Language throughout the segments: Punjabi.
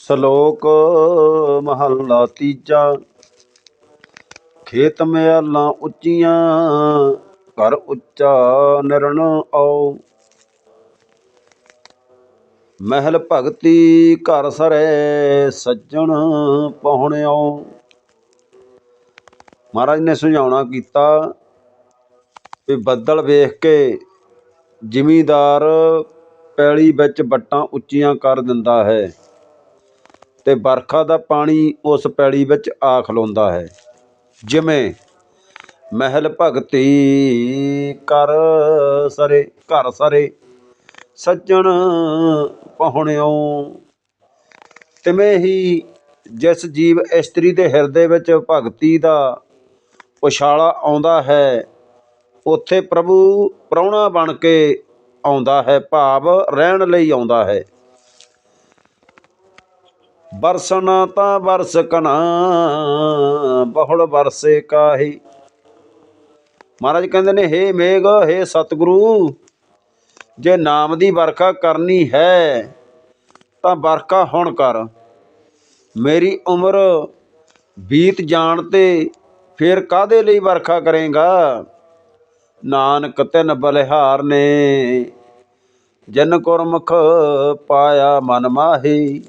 ਸ਼ਲੋਕ ਮਹੱਲਾ ਤੀਜਾ। ਖੇਤ ਮਿਆਲਾਂ ਉੱਚੀਆਂ, ਘਰ ਉੱਚਾ ਨਿਰਣ ਆਓ। ਮਹਿਲ ਭਗਤੀ ਘਰ ਸਰੈ ਸੱਜਣ ਪਹੁੰਚਿਓ ਮਹਾਰਾਜ ਨੇ ਸੁਝਾਉਣਾ ਕੀਤਾ ਵੀ ਬੱਦਲ ਵੇਖ ਕੇ ਜ਼ਿਮੀਦਾਰ ਪੈਲੀ ਵਿੱਚ ਵੱਟਾਂ ਉੱਚੀਆਂ ਕਰ ਦਿੰਦਾ ਹੈ। ਅਤੇ ਵਰਖਾ ਦਾ ਪਾਣੀ ਉਸ ਪੈਲੀ ਵਿੱਚ ਆ ਖਲੋਂਦਾ ਹੈ। ਜਿਵੇਂ, ਮਹਿਲ ਭਗਤੀ ਕਰ ਸਰੇ, ਘਰ ਸਰੇ, ਸੱਜਣ ਪਹੁੰਚਿਓ ਤਿਵੇਂ ਹੀ ਜਿਸ ਜੀਵ ਇਸਤਰੀ ਦੇ ਹਿਰਦੇ ਵਿੱਚ ਭਗਤੀ ਦਾ ਉਛਾਲਾ ਆਉਂਦਾ ਹੈ, ਉੱਥੇ ਪ੍ਰਭੂ ਪ੍ਰਾਹੁਣਾ ਬਣ ਕੇ ਆਉਂਦਾ ਹੈ, ਭਾਵ ਰਹਿਣ ਲਈ ਆਉਂਦਾ ਹੈ। ਬਰਸਣਾ ਤਾਂ ਬਰਸ ਕਨਾ, ਬਹੁੜ ਬਰਸੇ ਕਾਹੀ। ਮਹਾਰਾਜ ਕਹਿੰਦੇ ਨੇ, ਹੇ ਮੇਗ ਹੇ ਸਤਿਗੁਰੂ, ਜੇ ਨਾਮ ਦੀ ਵਰਖਾ ਕਰਨੀ ਹੈ, ਤਾਂ ਵਰਖਾ ਹੁਣ ਕਰ। ਮੇਰੀ ਉਮਰ ਬੀਤ ਜਾਣ ਤੇ ਫਿਰ ਕਾਦੇ ਲਈ ਵਰਖਾ ਕਰੇਗਾ? ਨਾਨਕ ਤਿਨ ਬਲਿਹਾਰ ਨੇ, ਜਨ ਗੁਰਮੁਖ ਪਾਇਆ ਮਨ ਮਾਹੀ।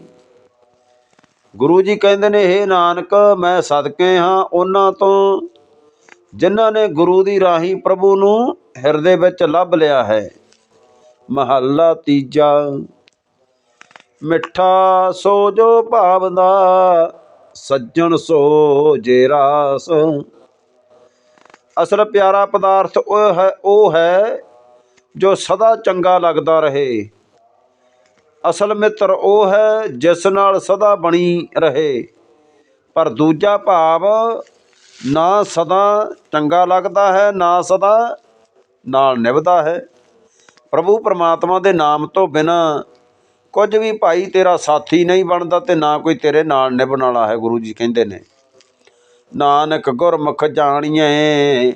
ਗੁਰੂ ਜੀ ਕਹਿੰਦੇ ਨੇ ਇਹ ਨਾਨਕ, ਮੈਂ ਸਦਕੇ ਹਾਂ ਉਹਨਾਂ ਤੋਂ, ਜਿਨ੍ਹਾਂ ਨੇ ਗੁਰੂ ਦੀ ਰਾਹੀਂ ਪ੍ਰਭੂ ਨੂੰ ਹਿਰਦੇ ਵਿੱਚ ਲੱਭ ਲਿਆ ਹੈ। ਮਹੱਲਾ ਤੀਜਾ, ਮਿੱਠਾ ਸੋ ਜੋ ਭਾਵਦਾ ਸੱਜਣ ਸੋ ਜੇ ਰਾਸ। ਅਸਲ ਪਿਆਰਾ ਪਦਾਰਥ ਉਹ ਹੈ ਉਹ ਹੈ ਜੋ ਸਦਾ ਚੰਗਾ ਲੱਗਦਾ ਰਹੇ। ਅਸਲ ਮਿੱਤਰ ਉਹ ਹੈ ਜਿਸ ਨਾਲ ਸਦਾ ਬਣੀ ਰਹੇ। ਪਰ ਦੂਜਾ ਭਾਵ ਨਾ ਸਦਾ ਚੰਗਾ ਲੱਗਦਾ ਹੈ, ਨਾ ਸਦਾ ਨਾਲ ਨਿਭਦਾ ਹੈ। ਪ੍ਰਭੂ ਪਰਮਾਤਮਾ ਦੇ ਨਾਮ ਤੋਂ ਬਿਨਾ ਕੁਝ ਵੀ ਭਾਈ ਤੇਰਾ ਸਾਥੀ ਨਹੀਂ ਬਣਦਾ ਤੇ ਨਾ ਕੋਈ ਤੇਰੇ ਨਾਲ ਨਿਭਣ ਵਾਲਾ ਹੈ, ਗੁਰੂ ਜੀ ਕਹਿੰਦੇ ਨੇ। ਨਾਨਕ ਗੁਰਮੁਖ ਜਾਣੀਏ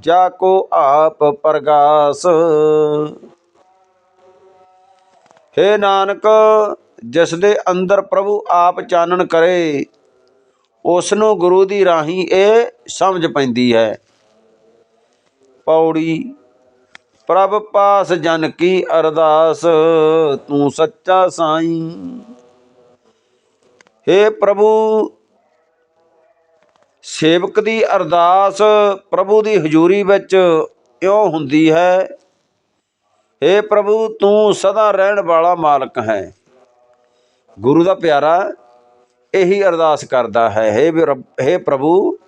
ਜਾ ਕੋ ਆਪ ਪ੍ਰਗਾਸ। ਹੇ ਨਾਨਕ, ਜਿਸ ਦੇ ਅੰਦਰ ਪ੍ਰਭੂ ਆਪ ਚਾਨਣ ਕਰੇ ਉਸ ਨੂੰ ਗੁਰੂ ਦੀ ਰਾਹੀਂ ਇਹ ਸਮਝ ਪੈਂਦੀ ਹੈ। ਪੌੜੀ, ਪ੍ਰਭ ਪਾਸ ਜਨ ਕੀ ਅਰਦਾਸ, ਤੂੰ ਸੱਚਾ ਸਾਈਂ। ਹੇ ਪ੍ਰਭੂ, ਸੇਵਕ ਦੀ ਅਰਦਾਸ ਪ੍ਰਭੂ ਦੀ ਹਜ਼ੂਰੀ ਵਿੱਚ ਇਉਂ ਹੁੰਦੀ ਹੈ ਹੇ ਪ੍ਰਭੂ, ਤੂੰ ਸਦਾ ਰਹਿਣ ਵਾਲਾ ਮਾਲਕ ਹੈ। ਗੁਰੂ ਦਾ ਪਿਆਰਾ ਇਹੀ ਅਰਦਾਸ ਕਰਦਾ ਹੈ, ਹੇ ਵੀ ਪ੍ਰਭੂ,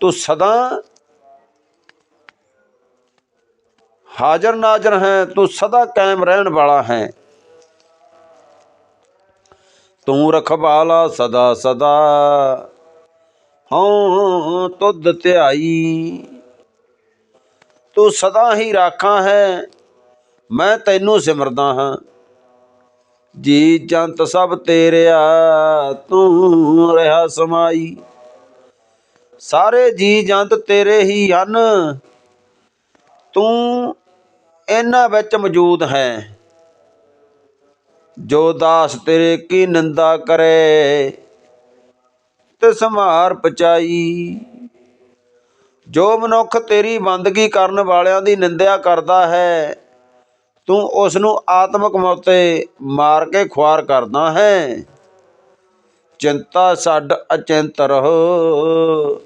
ਤੂੰ ਸਦਾ ਹਾਜ਼ਰ ਨਾਜ਼ਰ ਹੈ, ਤੂੰ ਸਦਾ ਕਾਇਮ ਰਹਿਣ ਵਾਲਾ ਹੈ। ਤੂੰ ਰਖਵਾਲਾ ਸਦਾ ਸਦਾ ਹਉ ਤੁਧ ਧਿਆਈ। ਤੂੰ ਸਦਾ ਹੀ ਰਾਖਾਂ ਹੈ। ਮੈਂ ਤੈਨੂੰ ਸਿਮਰਦਾ ਹਾਂ। ਜੀ ਜੰਤ ਸਭ ਤੇਰਿਆ ਤੂੰ ਰਹਾ ਸਮਾਈ। ਸਾਰੇ ਜੀ ਜੰਤ ਤੇਰੇ ਹੀ ਹਨ। ਤੂੰ ਇਹਨਾਂ ਵਿੱਚ ਮੌਜੂਦ ਹੈ। ਜੋ ਦਾਸ ਤੇਰੇ ਕੀ ਨਿੰਦਾ ਕਰੇ, ਤੇ ਸੰਹਾਰ ਪਚਾਈ। ਜੋ ਮਨੁੱਖ ਤੇਰੀ ਬੰਦਗੀ ਕਰਨ ਵਾਲਿਆਂ ਦੀ ਨਿੰਦਿਆ ਕਰਦਾ ਹੈ ਤੂੰ ਉਸ ਨੂੰ ਆਤਮਿਕ ਮੌਤੇ ਮਾਰ ਕੇ ਖੁਆਰ ਕਰਦਾ ਹੈ। ਚਿੰਤਾ ਛੱਡ, ਅਚਿੰਤ ਰਹੋ।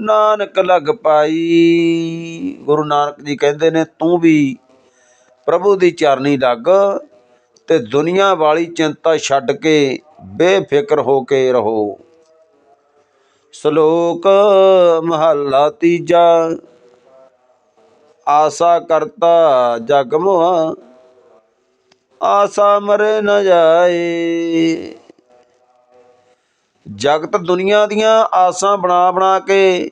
ਨਾਨਕ ਲਗ ਪਾਈ। ਗੁਰੂ ਨਾਨਕ ਜੀ ਕਹਿੰਦੇ ਨੇ, ਤੂੰ ਵੀ ਪ੍ਰਭੂ ਦੀ ਚਰਨੀ ਲੱਗ ਤੇ ਦੁਨੀਆ ਵਾਲੀ ਚਿੰਤਾ ਛੱਡ ਕੇ ਬੇਫਿਕਰ ਹੋ ਕੇ ਰਹੋ। ਸ਼ਲੋਕ ਮਹੱਲਾ ਤੀਜਾ। ਆਸਾ ਕਰਤਾ ਜਗ ਮੋਹਾ, ਆਸਾ ਮਰੇ ਨਾ ਜਾਏ। ਜਗਤ ਦੁਨੀਆ ਦੀਆਂ ਆਸਾਂ ਬਣਾ ਬਣਾ ਕੇ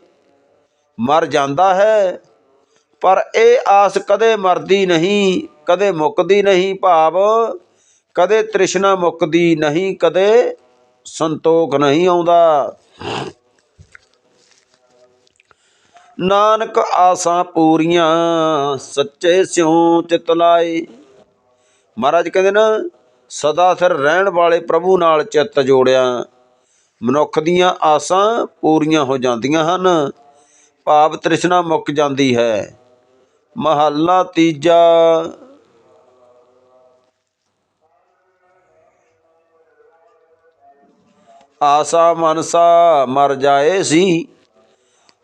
ਮਰ ਜਾਂਦਾ ਹੈ, ਪਰ ਇਹ ਆਸ ਕਦੇ ਮਰਦੀ ਨਹੀਂ, ਕਦੇ ਮੁੱਕਦੀ ਨਹੀਂ ਭਾਵ, ਕਦੇ ਤ੍ਰਿਸ਼ਨਾ ਮੁੱਕਦੀ ਨਹੀਂ, ਕਦੇ ਸੰਤੋਖ ਨਹੀਂ ਆਉਂਦਾ। ਨਾਨਕ ਆਸਾਂ ਪੂਰੀਆਂ, ਸੱਚੇ ਸਿਉ ਚਿਤ ਲਾਏ। ਮਹਾਰਾਜ ਕਹਿੰਦੇ ਨਾ, ਸਦਾ ਸਿਰ ਰਹਿਣ ਵਾਲੇ ਪ੍ਰਭੂ ਨਾਲ ਚਿੱਤ ਜੋੜਿਆ। ਮਨੁੱਖ ਦੀਆਂ ਆਸਾਂ ਪੂਰੀਆਂ ਹੋ ਜਾਂਦੀਆਂ ਹਨ, ਭਾਵ ਤ੍ਰਿਸ਼ਨਾ ਮੁੱਕ ਜਾਂਦੀ ਹੈ। ਮਹੱਲਾ ਤੀਜਾ। ਆਸਾ ਮਨਸਾ ਮਰ ਜਾਏ ਸੀ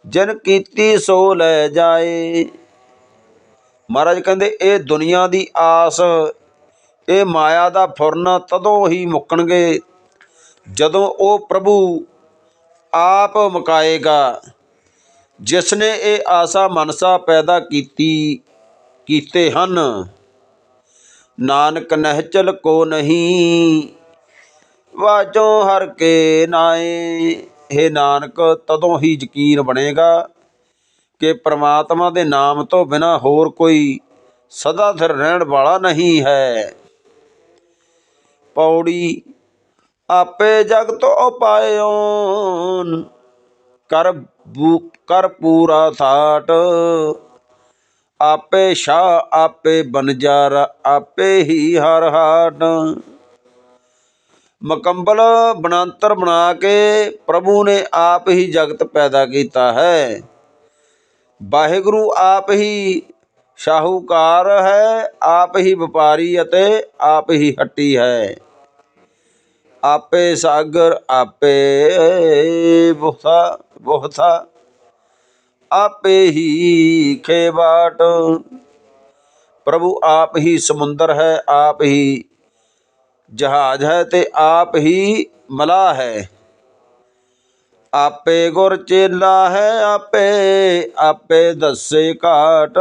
ਜਿਨ ਕੀਤੀ ਸੋ ਲੈ ਜਾਏ। ਮਹਾਰਾਜ ਕਹਿੰਦੇ, ਇਹ ਦੁਨੀਆ ਦੀ ਆਸ, ਇਹ ਮਾਇਆ ਦਾ ਫੁਰਨਾ ਤਦੋਂ ਹੀ ਮੁੱਕਣਗੇ ਜਦੋਂ ਉਹ ਪ੍ਰਭੂ ਆਪ ਮੁਕਾਏਗਾ। ਜਿਸ ਨੇ ਇਹ ਆਸਾ ਮਨਸਾ ਪੈਦਾ ਕੀਤੀ, ਕੀਤੇ ਹਨ। ਨਾਨਕ ਨਹਿਚਲ ਕੋ ਨਹੀਂ, ਵਾਜੋ ਹਰ ਕੇ ਨਾਏ। हे ਨਾਨਕ, ਤਦੋਂ ਹੀ ਯਕੀਨ ਬਣੇਗਾ ਕਿ ਪ੍ਰਮਾਤਮਾ ਦੇ ਨਾਮ ਤੋਂ ਬਿਨਾ ਹੋਰ ਕੋਈ ਸਦਾ ਸਿਰ ਰਹਿਣ ਵਾਲਾ ਨਹੀਂ ਹੈ। ਪੌੜੀ, ਆਪੇ ਜਗਤ ਉਪਾਇਓ, ਕਰ ਕਰ ਪੂਰਾ ਥਾਟ ਆਪੇ ਸ਼ਾ ਆਪੇ ਬਨਜਾਰ ਆਪੇ ਹੀ ਹਰ ਹਾਟ। ਮਕੰਬਲ ਬਣਾੰਤਰ ਬਣਾ ਕੇ ਪ੍ਰਭੂ ਨੇ ਆਪ ਹੀ ਜਗਤ ਪੈਦਾ ਕੀਤਾ ਹੈ ਵਾਹਿਗੁਰੂ ਆਪ ਹੀ ਸ਼ਾਹੂਕਾਰ ਹੈ ਆਪ ਹੀ ਵਪਾਰੀ ਅਤੇ ਆਪ ਹੀ ਹੱਟੀ ਹੈ ਆਪੇ ਸਾਗਰ ਆਪੇ ਬੁਹਤਾ ਬੁਹਤਾ ਆਪੇ ਹੀ ਖੇਵਾਟ ਪ੍ਰਭੂ ਆਪ ਹੀ ਸਮੁੰਦਰ ਹੈ ਆਪ ਹੀ ਜਹਾਜ਼ ਹੈ ਤੇ ਆਪ ਹੀ ਮਲਾ ਹੈ ਆਪੇ ਗੁਰ ਚੇਲਾ ਹੈ ਆਪੇ ਆਪੇ ਦੱਸੇ ਘਾਟ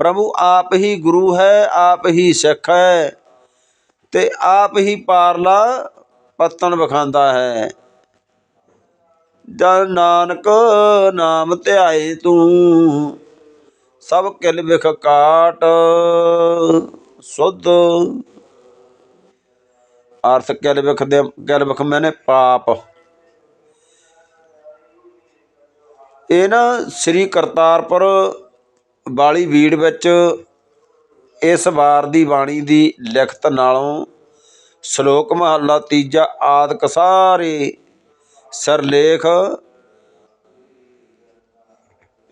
ਪ੍ਰਭੂ ਆਪ ਹੀ ਗੁਰੂ ਹੈ ਆਪ ਹੀ ਸਿੱਖ ਹੈ ਤੇ ਆਪ ਹੀ ਪਾਰਲਾ ਪਤਨ ਵਿਖਾਂਦਾ ਹੈ ਜਨ ਨਾਨਕ ਨਾਮ ਧਿਆਏ ਤੂੰ ਸਭ ਕਿਲ ਵਿਖ ਕਾਟ ਸੁਧ ਅਰਥ ਕਿਲ ਵਿਖ ਦੇ ਕਿਲ ਵਿਖ ਮੈਨੇ ਪਾਪ। ਇਹ ਨਾ ਸ੍ਰੀ ਕਰਤਾਰਪੁਰ ਵਾਲੀ ਵੀੜ ਵਿੱਚ ਇਸ ਵਾਰ ਦੀ ਬਾਣੀ ਦੀ ਲਿਖਤ ਨਾਲੋਂ ਸ਼ਲੋਕ ਮਹੱਲਾ ਤੀਜਾ ਆਦਿਕ ਸਾਰੇ ਸਰਲੇਖ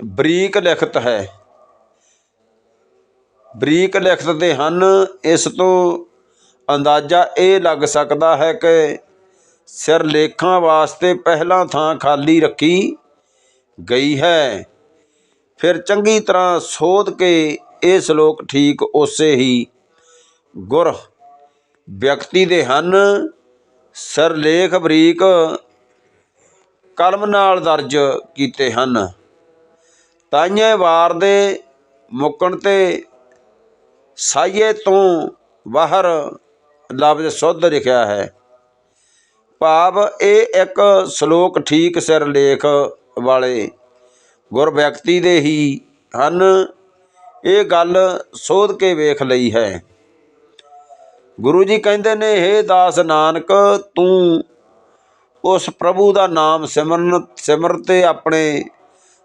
ਬਰੀਕ ਲਿਖਤ ਹੈ। ਬਰੀਕ ਲਿਖਤ ਦੇ ਹਨ, ਇਸ ਤੋਂ ਅੰਦਾਜ਼ਾ ਇਹ ਲੱਗ ਸਕਦਾ ਹੈ ਕਿ ਸਿਰਲੇਖਾਂ ਵਾਸਤੇ ਪਹਿਲਾਂ ਥਾਂ ਖਾਲੀ ਰੱਖੀ ਗਈ ਹੈ। ਫਿਰ ਚੰਗੀ ਤਰ੍ਹਾਂ ਸੋਧ ਕੇ ਇਹ ਸ਼ਲੋਕ ਠੀਕ ਉਸੇ ਹੀ ਗੁਰ ਵਿਅਕਤੀ ਦੇ ਹਨ। ਸਿਰਲੇਖ ਬਰੀਕ ਕਲਮ ਨਾਲ ਦਰਜ ਕੀਤੇ ਹਨ। ਤਾਈਏ ਵਾਰ ਦੇ ਮੁੱਕਣ ਤੇ ਸਾਈਏ ਤੋਂ ਬਾਹਰ ਲਫ਼ਜ਼ ਸੁੱਧ ਲਿਖਿਆ ਹੈ। ਭਾਵ ਇਹ ਇੱਕ ਸ਼ਲੋਕ ਠੀਕ ਸਿਰ ਲੇਖ ਵਾਲੇ ਗੁਰ ਵਿਅਕਤੀ ਦੇ ਹੀ ਹਨ। ਇਹ ਗੱਲ ਸੋਧ ਕੇ ਵੇਖ ਲਈ ਹੈ। ਗੁਰੂ ਜੀ ਕਹਿੰਦੇ ਨੇ, ਹੇ ਦਾਸ ਨਾਨਕ, ਤੂੰ ਉਸ ਪ੍ਰਭੂ ਦਾ ਨਾਮ ਸਿਮਰਨ, ਸਿਮਰ ਤੇ ਆਪਣੇ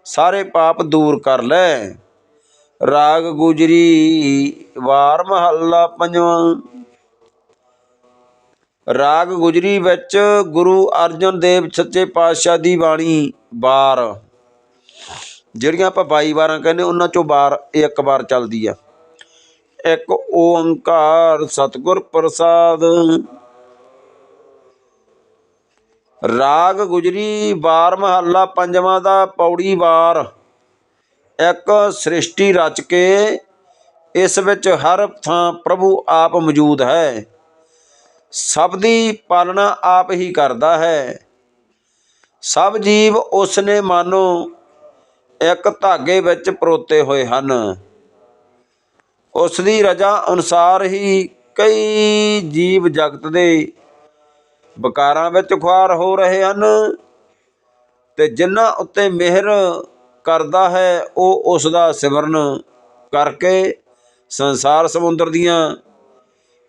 ਸਾਰੇ ਪਾਪ ਦੂਰ ਕਰ ਲੈ। ਰਾਗ ਗੁਜਰੀ ਵਾਰ ਮਹੱਲਾ ਪੰਜਵਾਂ ਰਾਗ ਗੁਜਰੀ ਵਿੱਚ ਗੁਰੂ ਅਰਜਨ ਦੇਵ ਸੱਚੇ ਪਾਤਸ਼ਾਹ ਦੀ ਬਾਣੀ ਬਾਰ। ਜਿਹੜੀਆਂ ਆਪਾਂ 22 ਵਾਰਾਂ ਕਹਿੰਦੇ, ਉਹਨਾਂ ਚੋਂ ਬਾਰ ਇੱਕ ਵਾਰ ਚੱਲਦੀ ਆ। ਇੱਕ ਓੰਕਾਰ ਸਤਿਗੁਰ ਪ੍ਰਸਾਦ। ਰਾਗ ਗੁਜਰੀ ਵਾਰ ਮਹੱਲਾ ਪੰਜਵਾਂ ਦਾ ਪੌੜੀ ਵਾਰ। ਇੱਕ ਸ੍ਰਿਸ਼ਟੀ ਰਚ ਕੇ ਇਸ ਵਿੱਚ ਹਰ ਥਾਂ ਪ੍ਰਭੂ ਆਪ ਮੌਜੂਦ ਹੈ। ਸਭ ਦੀ ਪਾਲਣਾ ਆਪ ਹੀ ਕਰਦਾ ਹੈ। ਸਭ ਜੀਵ ਉਸ ਨੇ ਮਾਨੋ, ਇੱਕ ਧਾਗੇ ਵਿੱਚ ਪਰੋਤੇ ਹੋਏ ਹਨ। ਉਸ ਦੀ ਰਜਾ ਅਨੁਸਾਰ ਹੀ ਕਈ ਜੀਵ ਜਗਤ ਦੇ ਵਿਕਾਰਾਂ ਵਿੱਚ ਖੁਆਰ ਹੋ ਰਹੇ ਹਨ ਤੇ ਜਿਨ੍ਹਾਂ ਉੱਤੇ ਮਿਹਰ ਕਰਦਾ ਹੈ, ਉਹ ਉਸ ਦਾ ਸਿਮਰਨ ਕਰਕੇ ਸੰਸਾਰ ਸਮੁੰਦਰ ਦੀਆਂ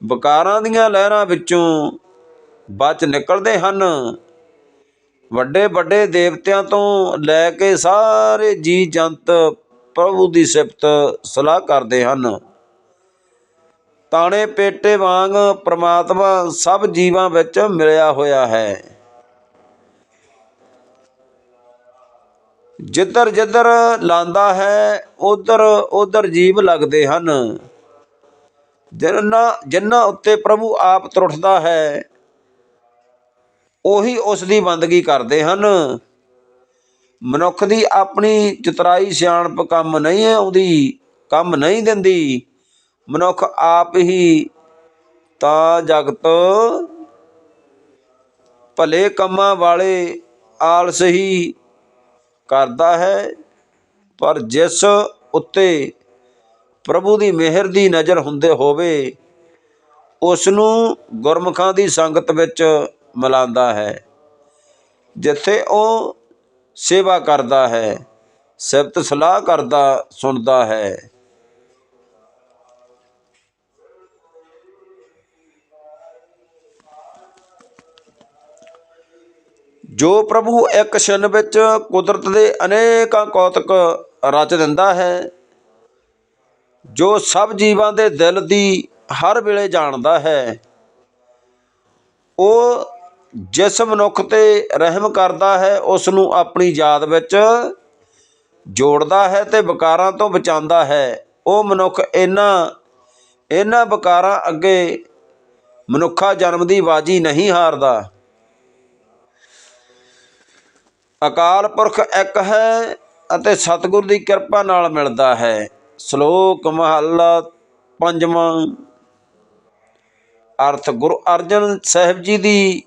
ਵਿਕਾਰਾਂ ਦੀਆਂ ਲਹਿਰਾਂ ਵਿੱਚੋਂ ਬਚ ਨਿਕਲਦੇ ਹਨ। ਵੱਡੇ ਵੱਡੇ ਦੇਵਤਿਆਂ ਤੋਂ ਲੈ ਕੇ ਸਾਰੇ ਜੀ ਜੰਤ ਪ੍ਰਭੂ ਦੀ ਸਿਫਤ ਸਲਾਹ ਕਰਦੇ ਹਨ। ਤਾਣੇ ਪੇਟੇ ਵਾਂਗ ਪ੍ਰਮਾਤਮਾ ਸਭ ਜੀਵਾਂ ਵਿੱਚ ਮਿਲਿਆ ਹੋਇਆ ਹੈ। ਜਿੱਧਰ ਜਿੱਧਰ ਲਾਂਦਾ ਹੈ ਉਧਰ ਉਧਰ ਜੀਵ ਲੱਗਦੇ ਹਨ। ਜਿਨ੍ਹਾਂ ਜਿਨ੍ਹਾਂ ਉੱਤੇ ਪ੍ਰਭੂ ਆਪ ਤਰੁੱਠਦਾ ਹੈ, ਉਹੀ ਉਸ ਦੀ ਬੰਦਗੀ ਕਰਦੇ ਹਨ। ਮਨੁੱਖ ਦੀ ਆਪਣੀ ਚਤਰਾਈ ਸਿਆਣਪ ਕੰਮ ਨਹੀਂ ਆਉਂਦੀ, ਕੰਮ ਨਹੀਂ ਦਿੰਦੀ। ਮਨੁੱਖ ਆਪ ਹੀ ਤਾਂ ਜਗਤ ਭਲੇ ਕੰਮਾਂ ਵਾਲੇ ਆਲਸ ਹੀ ਕਰਦਾ ਹੈ, ਪਰ ਜਿਸ ਉੱਤੇ ਪ੍ਰਭੂ ਦੀ ਮਿਹਰ ਦੀ ਨਜ਼ਰ ਹੁੰਦੇ ਹੋਵੇ ਉਸ ਨੂੰ ਗੁਰਮੁਖਾਂ ਦੀ ਸੰਗਤ ਵਿੱਚ ਮਿਲਾਉਂਦਾ ਹੈ। ਜਿੱਥੇ ਉਹ ਸੇਵਾ ਕਰਦਾ ਹੈ, ਸਿਫਤ ਸਲਾਹ ਕਰਦਾ, ਸੁਣਦਾ ਹੈ। ਜੋ ਪ੍ਰਭੂ ਇੱਕ ਛਿਨ ਵਿੱਚ ਕੁਦਰਤ ਦੇ ਅਨੇਕਾਂ ਕੌਤਕ ਰਚ ਦਿੰਦਾ ਹੈ ਜੋ ਸਭ ਜੀਵਾਂ ਦੇ ਦਿਲ ਦੀ ਹਰ ਵੇਲੇ ਜਾਣਦਾ ਹੈ, ਉਹ ਜਿਸ ਮਨੁੱਖ ਤੇ ਰਹਿਮ ਕਰਦਾ ਹੈ ਉਸ ਨੂੰ ਆਪਣੀ ਯਾਦ ਵਿੱਚ ਜੋੜਦਾ ਹੈ ਤੇ ਵਿਕਾਰਾਂ ਤੋਂ ਬਚਾਉਂਦਾ ਹੈ। ਉਹ ਮਨੁੱਖ ਇਹਨਾਂ ਇਹਨਾਂ ਵਿਕਾਰਾਂ ਅੱਗੇ ਮਨੁੱਖਾ ਜਨਮ ਦੀ ਬਾਜੀ ਨਹੀਂ ਹਾਰਦਾ। ਅਕਾਲ ਪੁਰਖ ਇੱਕ ਹੈ ਅਤੇ ਸਤਿਗੁਰ ਦੀ ਕਿਰਪਾ ਨਾਲ ਮਿਲਦਾ ਹੈ। ਸ਼ਲੋਕ ਮਹੱਲਾ ਪੰਜਵਾਂ। ਅਰਥ ਗੁਰੂ ਅਰਜਨ ਸਾਹਿਬ ਜੀ ਦੀ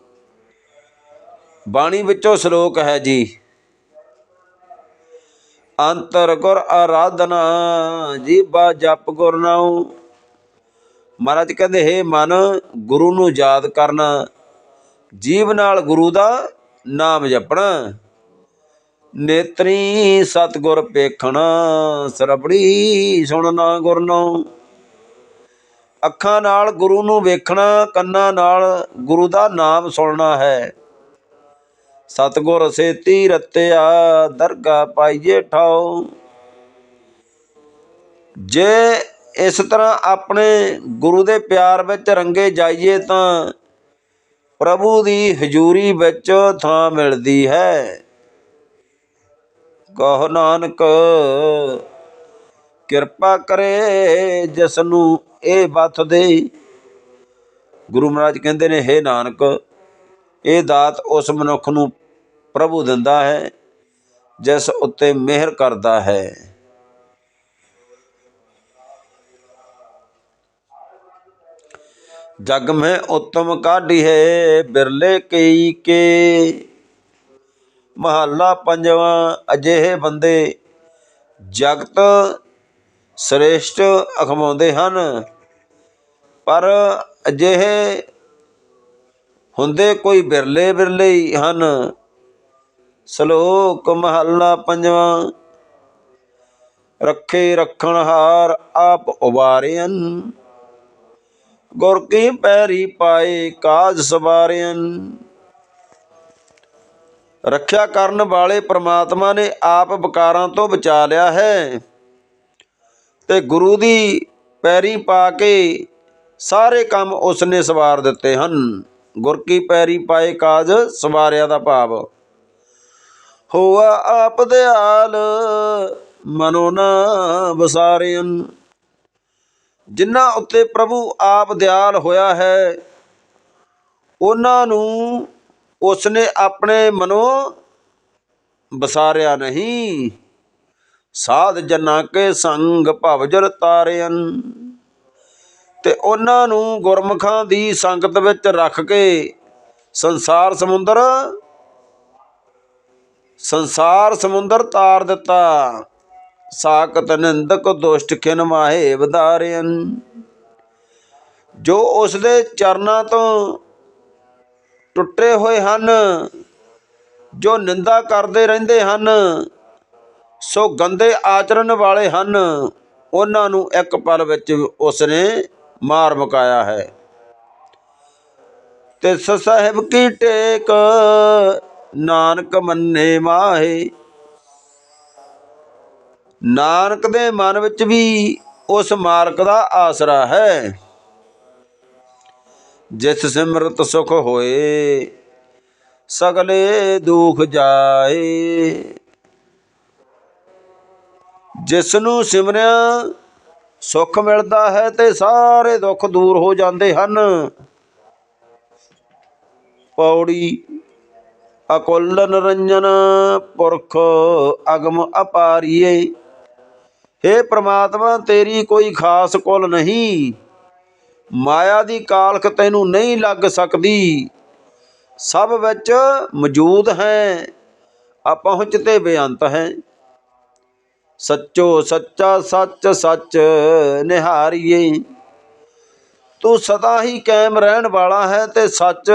ਬਾਣੀ ਵਿੱਚੋਂ ਸ਼ਲੋਕ ਹੈ ਜੀ। ਅੰਤਰ ਗੁਰ ਆਰਾਧਨਾ, ਜੀਬਾ ਜਪ ਗੁਰ ਨਾਉ। ਮਹਾਰਾਜ ਕਹਿੰਦੇ, ਹੈ ਮਨ, ਗੁਰੂ ਨੂੰ ਯਾਦ ਕਰਨਾ। ਜੀਵ ਨਾਲ ਗੁਰੂ ਦਾ ਨਾਮ ਜਪਣਾ। ਨੇਤਰੀ ਸਤਗੁਰ ਪੇਖਣਾ, ਸਰਬੜੀ ਸੁਣਨਾ ਗੁਰਨੋ ਅੱਖਾਂ ਨਾਲ ਗੁਰੂ ਨੂੰ ਵੇਖਣਾ, ਕੰਨਾਂ ਨਾਲ ਗੁਰੂ ਦਾ ਨਾਮ ਸੁਣਨਾ ਹੈ। ਸਤਗੁਰ ਸੇਤੀ ਰਤਿਆ, ਦਰਗਾ ਪਾਈਏ ਠਾਉ। ਜੇ ਇਸ ਤਰ੍ਹਾਂ ਆਪਣੇ ਗੁਰੂ ਦੇ ਪਿਆਰ ਵਿੱਚ ਰੰਗੇ ਜਾਈਏ ਤਾਂ ਪ੍ਰਭੂ ਦੀ ਹਜ਼ੂਰੀ ਵਿੱਚ ਥਾਂ ਮਿਲਦੀ ਹੈ। ਕਹੋ ਨਾਨਕ, ਕਿਰਪਾ ਕਰੇ ਜਿਸ ਨੂੰ ਇਹ ਬਤ ਦੇ ਗੁਰੂ ਮਹਾਰਾਜ ਕਹਿੰਦੇ ਨੇ हे ਨਾਨਕ, ਇਹ ਦਾਤ ਉਸ ਮਨੁੱਖ ਨੂੰ ਪ੍ਰਭੂ ਦਿੰਦਾ ਹੈ, ਜਿਸ ਉੱਤੇ ਮਿਹਰ ਕਰਦਾ ਹੈ। ਜਗ ਮੈਂ ਉਤਮ ਕਾਢੀ ਹੈ, ਬਿਰਲੇ ਕਈ ਕੇ ਮਹੱਲਾ ਪੰਜਵਾਂ, ਅਜਿਹੇ ਬੰਦੇ ਜਗਤ ਸ੍ਰੇਸ਼ਟ ਅਖਮਾਉਂਦੇ ਹਨ। ਪਰ ਅਜਿਹੇ ਹੁੰਦੇ ਕੋਈ ਬਿਰਲੇ ਬਿਰਲੇ ਹੀ ਹਨ। ਸ਼ਲੋਕ ਮਹੱਲਾ ਪੰਜਵਾਂ, ਰੱਖੇ ਰੱਖਣ ਹਾਰ ਆਪ ਉਬਾਰਿਅਨ ਗੁਰ ਕੀ ਪੈਰੀ ਪਾਏ ਕਾਜ ਸਵਾਰਿਅਨ ਰੱਖਿਆ ਕਰਨ ਵਾਲੇ ਪ੍ਰਮਾਤਮਾ ਨੇ ਆਪ ਵਿਕਾਰਾਂ ਤੋਂ ਬਚਾ ਲਿਆ ਹੈ। ਤੇ ਗੁਰੂ ਦੀ ਪੈਰੀ ਪਾ ਕੇ ਸਾਰੇ ਕੰਮ ਉਸਨੇ ਸਵਾਰ ਦਿੱਤੇ ਹਨ। ਗੁਰ ਕੀ ਪੈਰੀ ਪਾਏ ਕਾਜ ਸਵਾਰਿਆ ਦਾ ਭਾਵ। ਹੋਆ ਆਪ ਦਿਆਲ, ਮਨੋ ਨਾ ਵਸਾਰਿਅਨ ਜਿਨ੍ਹਾਂ ਉੱਤੇ ਪ੍ਰਭੂ ਆਪ ਦਿਆਲ ਹੋਇਆ ਹੈ, ਉਹਨਾਂ ਨੂੰ ਉਸਨੇ ਆਪਣੇ ਮਨੋ ਬਸਾਰਿਆ ਨਹੀਂ। ਸਾਧ ਜਨਾਂ ਕੇ ਸੰਗ ਭਵਜਰ ਤਾਰਿਅਨ। ਤੇ ਉਹਨਾਂ ਨੂੰ ਗੁਰਮੁਖਾਂ ਦੀ ਸੰਗਤ ਵਿੱਚ ਰੱਖ ਕੇ ਸੰਸਾਰ ਸਮੁੰਦਰ ਸੰਸਾਰ ਸਮੁੰਦਰ ਤਾਰ ਦਿੱਤਾ। ਸਾਕਤ ਨਿੰਦਕ ਦੁਸ਼ਟ ਖਿਨ ਮਾਹੇ ਵਧਾਰਿਅਨ। ਜੋ ਉਸ ਦੇ ਚਰਨਾਂ ਤੋਂ ਟੁੱਟੇ ਹੋਏ ਹਨ, ਜੋ ਨਿੰਦਾ ਕਰਦੇ ਰਹਿੰਦੇ ਹਨ, ਸੋ ਗੰਦੇ ਆਚਰਣ ਵਾਲੇ ਹਨ। ਉਹਨਾਂ ਨੂੰ ਇੱਕ ਪਲ ਵਿੱਚ ਉਸ ਨੇ ਮਾਰ ਮੁਕਾਇਆ ਹੈ। ਤੇ ਸਾਹਿਬ ਕੀ ਟੇਕ, ਨਾਨਕ ਮੰਨੇ ਮਾਹੇ। ਨਾਨਕ ਦੇ ਮਨ ਵਿੱਚ ਵੀ ਉਸ ਮਾਰਕ ਦਾ ਆਸਰਾ ਹੈ। ਜਿਸ ਸਿਮਰਤ ਸੁਖ ਹੋਏ, ਸਗਲੇ ਦੁਖ ਜਾਏ। ਜਿਸ ਨੂੰ ਸਿਮਰਿਆ ਸੁੱਖ ਮਿਲਦਾ ਹੈ, ਤੇ ਸਾਰੇ ਦੁੱਖ ਦੂਰ ਹੋ ਜਾਂਦੇ ਹਨ। ਪੌੜੀ ਅਕੁੱਲ ਨਿਰੰਜਨ, ਪੁਰਖ ਅਗਮ ਅਪਾਰੀਏ। हे ਪ੍ਰਮਾਤਮਾ, ਤੇਰੀ ਕੋਈ ਖਾਸ ਕੁਲ ਨਹੀਂ। ਮਾਇਆ ਦੀ ਕਾਲਖ ਤੈਨੂੰ ਨਹੀਂ ਲੱਗ ਸਕਦੀ। ਸਭ ਵਿੱਚ ਮੌਜੂਦ ਹੈ ਅਪਹੁੰਚ ਤੇ ਬੇਅੰਤ ਹੈ। ਸੱਚੋ ਸੱਚਾ ਸੱਚ ਸੱਚ ਨਿਹਾਰੀਏ, ਤੂੰ ਸਦਾ ਹੀ ਕਾਇਮ ਰਹਿਣ ਵਾਲਾ ਹੈ ਤੇ ਸੱਚ,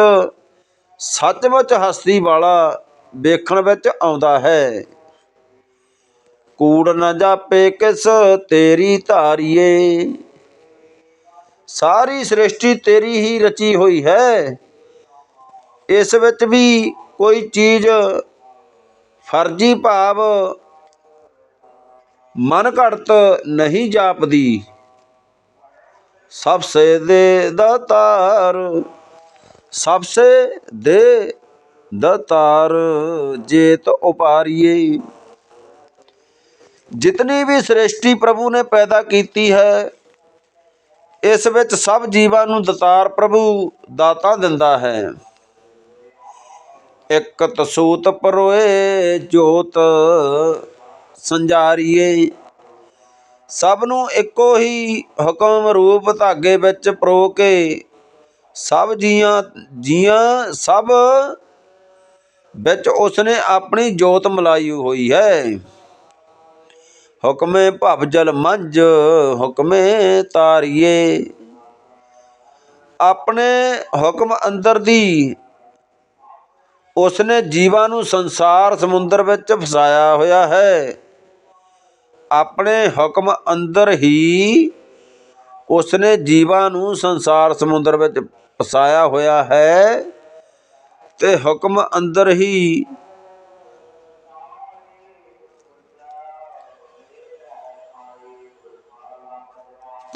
ਸੱਚਮੁੱਚ ਹਸਤੀ ਵਾਲਾ ਵੇਖਣ ਵਿੱਚ ਆਉਂਦਾ ਹੈ। ਕੂੜ ਨਾ ਜਾਪੇ ਕਿਸ ਤੇਰੀ ਧਾਰੀਏ। ਸਾਰੀ ਸ੍ਰਿਸ਼ਟੀ ਤੇਰੀ ਹੀ ਰਚੀ ਹੋਈ ਹੈ। ਇਸ ਵਿੱਚ ਵੀ ਕੋਈ ਚੀਜ਼ ਫਰਜੀ ਭਾਵ ਮਨ ਘੜਤ ਨਹੀਂ ਜਾਪਦੀ। ਸਭ ਸੇ ਦੇ ਦਾਤਾਰ ਸਭ ਸੇ ਦੇ ਦਾਤਾਰ ਜੇਤ ਉਪਾਰੀਏ। ਜਿਤਨੀ ਵੀ ਸ੍ਰਿਸ਼ਟੀ ਪ੍ਰਭੂ ਨੇ ਪੈਦਾ ਕੀਤੀ ਹੈ ਇਸ ਵਿੱਚ ਸਭ ਜੀਵਾਂ ਨੂੰ ਦਤਾਰ ਪ੍ਰਭੂ ਦਾਤਾ ਦਿੰਦਾ ਹੈ। ਇੱਕ ਤਸੂਤ ਪਰੋਏ ਜੋਤ ਸੰਜਾਰੀਏ। ਸਭ ਨੂੰ ਇੱਕੋ ਹੀ ਹੁਕਮ ਰੂਪ ਧਾਗੇ ਵਿੱਚ ਪਰੋ ਕੇ ਸਭ ਜੀਆਂ ਜੀਆਂ ਸਭ ਵਿੱਚ ਉਸਨੇ ਆਪਣੀ ਜੋਤ ਮਲਾਈ ਹੋਈ ਹੈ। ਹੁਕਮੇ ਭਵ ਜਲ ਮੰਝ, ਹੁਕਮੇ ਤਾਰੀਏ। ਆਪਣੇ ਹੁਕਮ ਅੰਦਰ ਦੀ, ਉਸਨੇ ਜੀਵਾਂ ਨੂੰ ਸੰਸਾਰ ਸਮੁੰਦਰ ਵਿੱਚ ਫਸਾਇਆ ਹੋਇਆ ਹੈ। ਆਪਣੇ ਹੁਕਮ ਅੰਦਰ ਹੀ, ਉਸਨੇ ਜੀਵਾਂ ਨੂੰ ਸੰਸਾਰ ਸਮੁੰਦਰ ਵਿੱਚ ਫਸਾਇਆ ਹੋਇਆ ਹੈ ਤੇ ਹੁਕਮ ਅੰਦਰ ਹੀ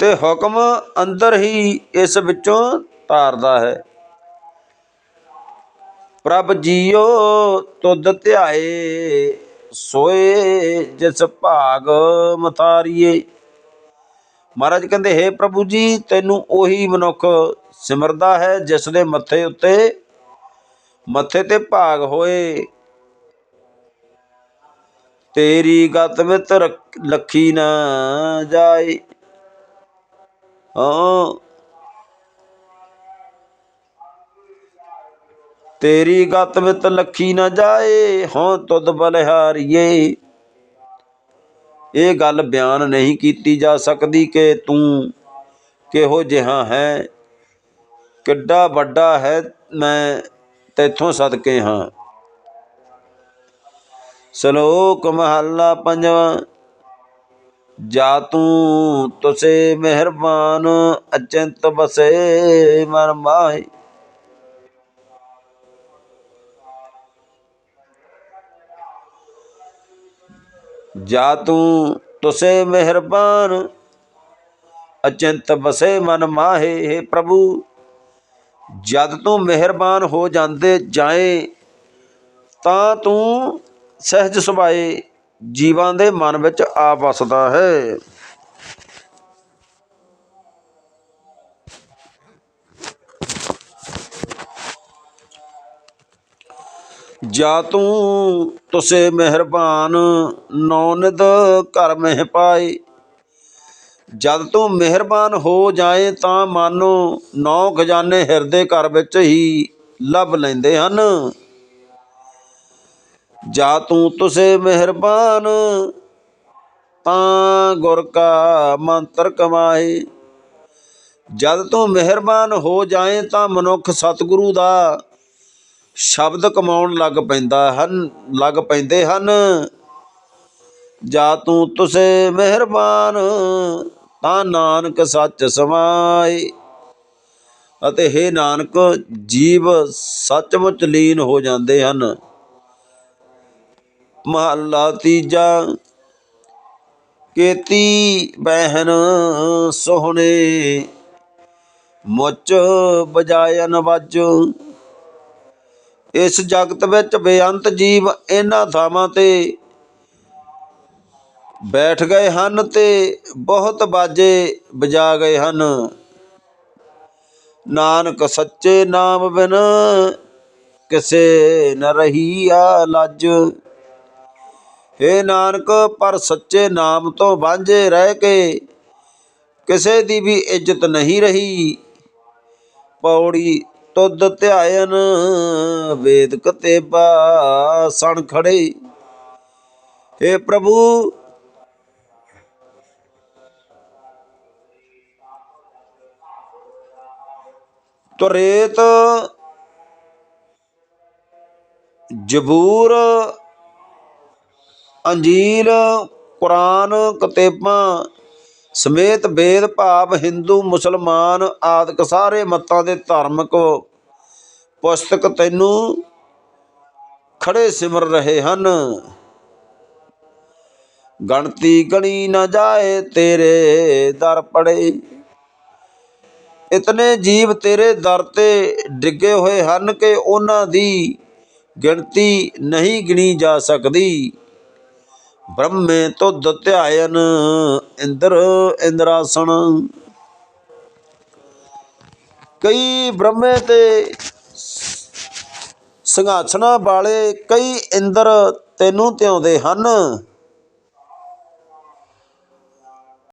ਤੇ ਹੁਕਮ ਅੰਦਰ ਹੀ ਇਸ ਵਿੱਚੋਂ ਤਾਰਦਾ ਹੈ। ਪ੍ਰਭ ਜੀਓ ਤੁਧ ਧਿਆਏ, ਸੋਏ ਜਿਸ ਭਾਗ ਮਤਾਰੀਏ। ਮਹਾਰਾਜ ਕਹਿੰਦੇ, ਹੈ ਪ੍ਰਭੂ ਜੀ, ਤੈਨੂੰ ਉਹੀ ਮਨੁੱਖ ਸਿਮਰਦਾ ਹੈ ਜਿਸ ਦੇ ਮੱਥੇ ਉੱਤੇ ਮੱਥੇ ਤੇ ਭਾਗ ਹੋਏ। ਤੇਰੀ ਗਤ ਵਿੱਚ ਲੱਖੀ ਨਾ ਜਾਏ। ਹਾਂ। ਤੇਰੀ ਗਤ ਵਿੱਚ ਲਖੀ ਨਾ ਜਾਏ ਹਾਂ ਤੁਧ ਬਲਿਹਾਰੀਏ। ਇਹ ਗੱਲ ਬਿਆਨ ਨਹੀਂ ਕੀਤੀ ਜਾ ਸਕਦੀ ਕਿ ਤੂੰ ਕਿਹੋ ਜਿਹਾ ਹੈ। ਕਿੱਡਾ ਵੱਡਾ ਹੈ, ਮੈਂ ਤੈਥੋਂ ਸਦਕੇ ਹਾਂ। ਸ਼ਲੋਕ ਮਹੱਲਾ ਪੰਜਵਾਂ। ਜਾ ਤੂੰ ਤੁਸੇ ਮਿਹਰਬਾਨ, ਅਚੰਤ ਬਸੇ ਮਨ ਮਾਹੀ। ਜਾ ਤੂੰ ਤੁਸੇ ਮਿਹਰਬਾਨ, ਅਚੰਤ ਬਸੇ ਮਨ ਮਾਹੇ, ਹੈ ਪ੍ਰਭੂ। ਜਦ ਤੂੰ ਮਿਹਰਬਾਨ ਹੋ ਜਾਂਦੇ ਜਾਏ, ਤਾਂ ਤੂੰ ਸਹਿਜ ਸੁਭਾਏ। ਜੀਵਾਂ ਦੇ ਮਨ ਵਿੱਚ ਆ ਵਸਦਾ ਹੈ। ਜਾ ਤੂੰ ਤੁਸੇ ਮਿਹਰਬਾਨ ਨੌ ਨਿਦ ਘਰ ਮਹਿ ਪਾਏ। ਜਦ ਤੂੰ ਮਿਹਰਬਾਨ ਹੋ ਜਾਏ ਤਾਂ ਮਾਨੋ ਨੌ ਖਜ਼ਾਨੇ ਹਿਰਦੇ ਘਰ ਵਿੱਚ ਹੀ ਲੱਭ ਲੈਂਦੇ ਹਨ। ਜਾ ਤੂੰ ਤੁਸੇ ਮਿਹਰਬਾਨ, ਤਾਂ ਗੁਰ ਕਾ ਮੰਤਰ ਕਮਾਏ। ਜਦ ਤੂੰ ਮਿਹਰਬਾਨ ਹੋ ਜਾਏ, ਤਾਂ ਮਨੁੱਖ ਸਤਿਗੁਰੂ ਦਾ ਸ਼ਬਦ ਕਮਾਉਣ ਲੱਗ ਪੈਂਦਾ ਹਨ, ਲੱਗ ਪੈਂਦੇ ਹਨ। ਜਾ ਤੂੰ ਤੁਸੇ ਮਿਹਰਬਾਨ, ਤਾਂ ਨਾਨਕ ਸੱਚ ਸਮਾਏ। ਅਤੇ हे ਨਾਨਕ, ਜੀਵ ਸੱਚਮੁੱਚ ਲੀਨ ਹੋ ਜਾਂਦੇ ਹਨ। ਮਹੱਲਾ ਤੀਜਾ, ਕੀਤੀ ਬਹਿਨ ਸੋਹਣੇ, ਮੁੱਚ ਬਜਾਇਨ ਵੱਜ। ਇਸ ਜਗਤ ਵਿੱਚ ਬੇਅੰਤ ਜੀਵ ਇਹਨਾਂ ਥਾਵਾਂ ਤੇ ਬੈਠ ਗਏ ਹਨ ਤੇ ਬਹੁਤ ਬਾਜੇ ਵਜਾ ਗਏ ਹਨ। ਨਾਨਕ ਸੱਚੇ ਨਾਮ ਬਿਨ ਕਿਸੇ ਨ ਰਹੀ ਆ ਲੱਜ। ਏ ਨਾਨਕ ਪਰ ਸੱਚੇ ਨਾਮ ਤੋਂ ਵਾਂਝੇ ਰਹਿ ਕੇ ਕਿਸੇ ਦੀ ਵੀ ਇੱਜ਼ਤ ਨਹੀਂ ਰਹੀ ਪੌੜੀ ਤੁਧ ਧਿਆਇਨ ਵੇਦ ਕਤੇਬਾ ਸਣ ਖੜੇ ਏ ਪ੍ਰਭੂ ਤੁਰੇਤ ਜਬੂਰ ਅੰਜੀਲ ਕੁਰਾਨ, ਕਤੇਬਾਂ ਸਮੇਤ ਵੇਦ, ਭਾਵ, ਹਿੰਦੂ, ਮੁਸਲਮਾਨ ਆਦਿਕ ਸਾਰੇ ਮਤਾਂ ਦੇ ਧਾਰਮਿਕ ਪੁਸਤਕ ਤੈਨੂੰ ਖੜੇ ਸਿਮਰ ਰਹੇ ਹਨ। ਗਣਤੀ ਗਣੀ ਨਾ ਜਾਏ ਤੇਰੇ ਦਰ ਪੜੇ। ਇਤਨੇ ਜੀਵ ਤੇਰੇ ਦਰ ਤੇ ਡਿੱਗੇ ਹੋਏ ਹਨ ਕਿ ਉਹਨਾਂ ਦੀ ਗਿਣਤੀ ਨਹੀਂ ਗਿਣੀ ਜਾ ਸਕਦੀ। ਬ੍ਰਹਮੇ ਤੁਧ ਧਿਆਇਨ, ਇੰਦਰ ਇੰਦਰਾਸਣ। ਕਈ ਬ੍ਰਹਮੇ ਤੇ ਸਿੰਘਾਸਣਾ ਵਾਲੇ ਕਈ ਇੰਦਰ ਤੈਨੂੰ ਧਿਆਉਂਦੇ ਹਨ।